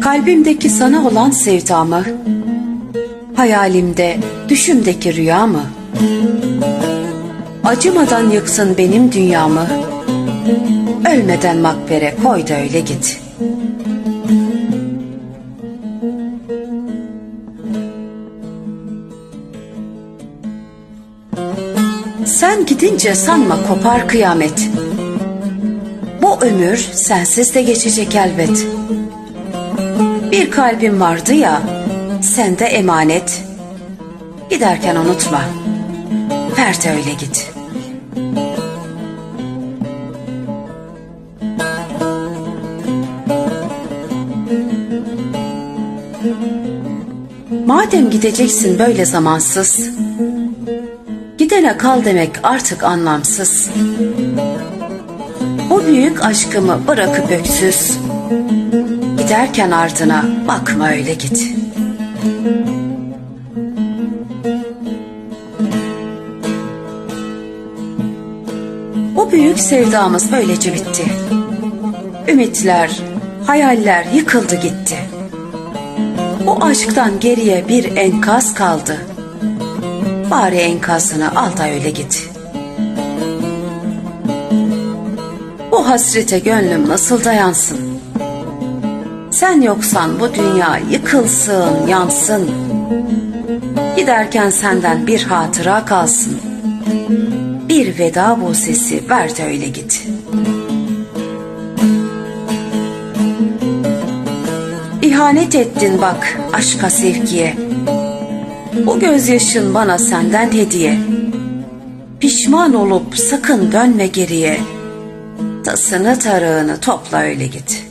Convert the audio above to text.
Kalbimdeki sana olan sevdamı, hayalimde, düşümdeki rüyamı, acımadan yıksın benim dünyamı, ölmeden makbere koy da öyle git. Sen gidince sanma kopar kıyamet. Bu ömür sensiz de geçecek elbet. Bir kalbim vardı ya, sende emanet. Giderken unutma, ver de öyle git. Madem gideceksin böyle zamansız, gidene kal demek artık anlamsız. Bu büyük aşkımı bırakıp öksüz, giderken ardına bakma öyle git. Bu büyük sevdamız böylece bitti. Ümitler, hayaller yıkıldı gitti. Bu aşktan geriye bir enkaz kaldı. Bari enkazını al da öyle git. Bu hasrete gönlüm nasıl dayansın? Sen yoksan bu dünya yıkılsın, yansın. Giderken senden bir hatıra kalsın. Bir veda bu sesi ver de öyle git. İhanet ettin bak aşka sevgiye. Bu gözyaşın bana senden hediye. Pişman olup sakın dönme geriye. Tasını tarağını topla öyle git.